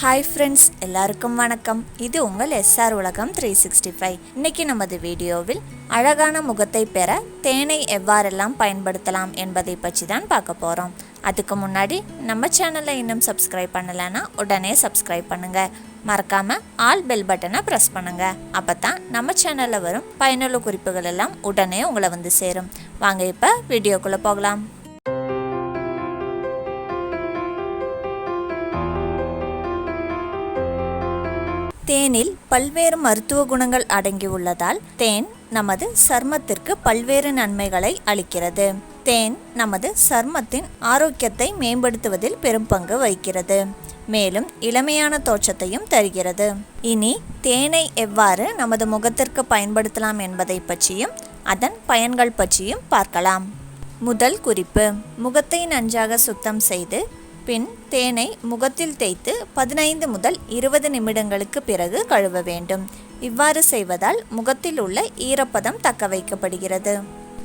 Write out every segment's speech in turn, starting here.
Hi friends எல்லாருக்கும் வணக்கம். இது உங்கள் எஸ்ஆர் உலகம் த்ரீ சிக்ஸ்டி ஃபைவ் இன்னைக்கு நமது வீடியோவில் அழகான முகத்தை பெற தேனை எவ்வாறெல்லாம் பயன்படுத்தலாம் என்பதை பற்றி தான் பார்க்க போகிறோம் அதுக்கு முன்னாடி நம்ம சேனலை இன்னும் சப்ஸ்கிரைப் பண்ணலைன்னா உடனே சப்ஸ்கிரைப் பண்ணுங்கள் மறக்காமல் ஆல் பெல் பட்டனை ப்ரெஸ் பண்ணுங்கள் அப்போ தான் நம்ம சேனலில் வரும் பயனுள்ள குறிப்புகள் எல்லாம் உடனே உங்களை வந்து சேரும். வாங்க இப்போ வீடியோக்குள்ளே போகலாம். தேனில் பல்வேறு மருத்துவ குணங்கள் அடங்கியுள்ளதால் தேன் நமது சர்மத்திற்கு பல்வேறு நன்மைகளை அளிக்கிறது. தேன் நமது சர்மத்தின் ஆரோக்கியத்தை மேம்படுத்துவதில் பெரும் பங்கு வகிக்கிறது. மேலும் இளமையான தோற்றத்தையும் தருகிறது. இனி தேனை எவ்வாறு நமது முகத்திற்கு பயன்படுத்தலாம் என்பதை பற்றியும் அதன் பயன்கள் பற்றியும் பார்க்கலாம். முதல் குறிப்பு. முகத்தை நன்றாக சுத்தம் செய்து பின் தேனை முகத்தில் தேய்த்து பதினைந்து முதல் இருபது நிமிடங்களுக்கு பிறகு கழுவ வேண்டும். இவ்வாறு செய்வதால் முகத்தில் உள்ள ஈரப்பதம் தக்க வைக்கப்படுகிறது.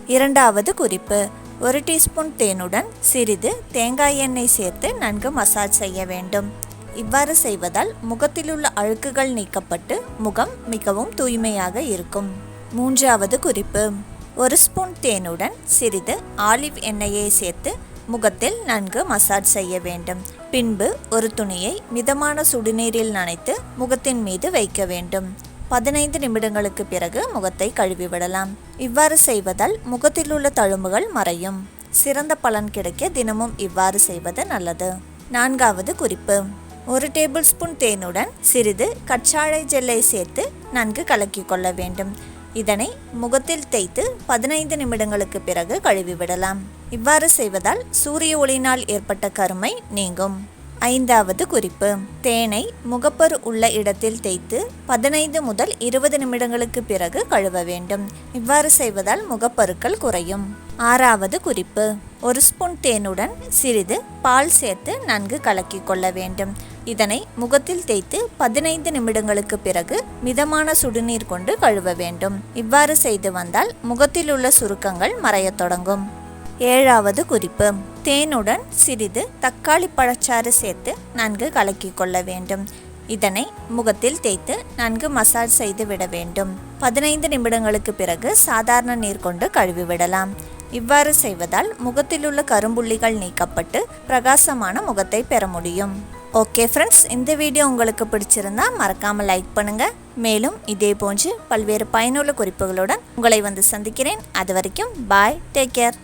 இரண்டாவது குறிப்பு. ஒரு டீஸ்பூன் தேனுடன் சிறிது தேங்காய் எண்ணெய் சேர்த்து நன்கு மசாஜ் செய்ய வேண்டும். இவ்வாறு செய்வதால் முகத்திலுள்ள அழுக்குகள் நீக்கப்பட்டு முகம் மிகவும் தூய்மையாக இருக்கும். மூன்றாவது குறிப்பு. ஒரு ஸ்பூன் தேனுடன் சிறிது ஆலிவ் எண்ணெயை சேர்த்து முகத்தில் நன்கு மசாஜ் செய்ய வேண்டும். பின்பு ஒரு துணியை மிதமான சுடுநீரில் நனைத்து முகத்தின் மீது வைக்க வேண்டும். பதினைந்து நிமிடங்களுக்கு பிறகு முகத்தை கழுவிவிடலாம். இவ்வாறு செய்வதால் முகத்தில் உள்ள தழும்புகள் மறையும். சிறந்த பலன் கிடைக்க தினமும் இவ்வாறு செய்வது நல்லது. நான்காவது குறிப்பு. ஒரு டேபிள் ஸ்பூன் தேனுடன் சிறிது கற்றாழை ஜெல்லை சேர்த்து நன்கு கலக்கி கொள்ள வேண்டும். இதனை முகத்தில் தேய்த்து பதினைந்து நிமிடங்களுக்கு பிறகு கழுவிவிடலாம். இவ்வாறு செய்வதால் சூரிய ஒளியினால் ஏற்பட்ட கருமை நீங்கும். ஐந்தாவது குறிப்பு. தேனை முகப்பரு உள்ள இடத்தில் தேய்த்து பதினைந்து முதல் இருபது நிமிடங்களுக்கு பிறகு கழுவ வேண்டும். இவ்வாறு செய்வதால் முகப்பருக்கள் குறையும். ஆறாவது குறிப்பு. ஒரு ஸ்பூன் தேனுடன் சிறிது பால் சேர்த்து நன்கு கலக்கி கொள்ள வேண்டும். இதனை முகத்தில் தேய்த்து பதினைந்து நிமிடங்களுக்கு பிறகு மிதமான சுடுநீர் கொண்டு கழுவ வேண்டும். இவ்வாறு செய்து வந்தால் முகத்தில் உள்ள சுருக்கங்கள் மறையத் தொடங்கும். ஏழாவது குறிப்பு. தேனுடன் சிறிது தக்காளி பழச்சாறு சேர்த்து நன்கு கலக்கி கொள்ள வேண்டும். இதனை முகத்தில் தேய்த்து நன்கு மசாஜ் செய்து விட வேண்டும். பதினைந்து நிமிடங்களுக்கு பிறகு சாதாரண நீர் கொண்டு கழுவி விடலாம். இவ்வாறு செய்வதால் முகத்திலுள்ள கரும்புள்ளிகள் நீக்கப்பட்டு பிரகாசமான முகத்தை பெற முடியும். ஓகே ஃப்ரெண்ட்ஸ் இந்த வீடியோ உங்களுக்கு பிடிச்சிருந்தா மறக்காமல் லைக் பண்ணுங்கள் மேலும் இதே போன்று பல்வேறு பயனுள்ள குறிப்புகளுடன் உங்களை வந்து சந்திக்கிறேன். அது வரைக்கும் பாய் டேக் கேர்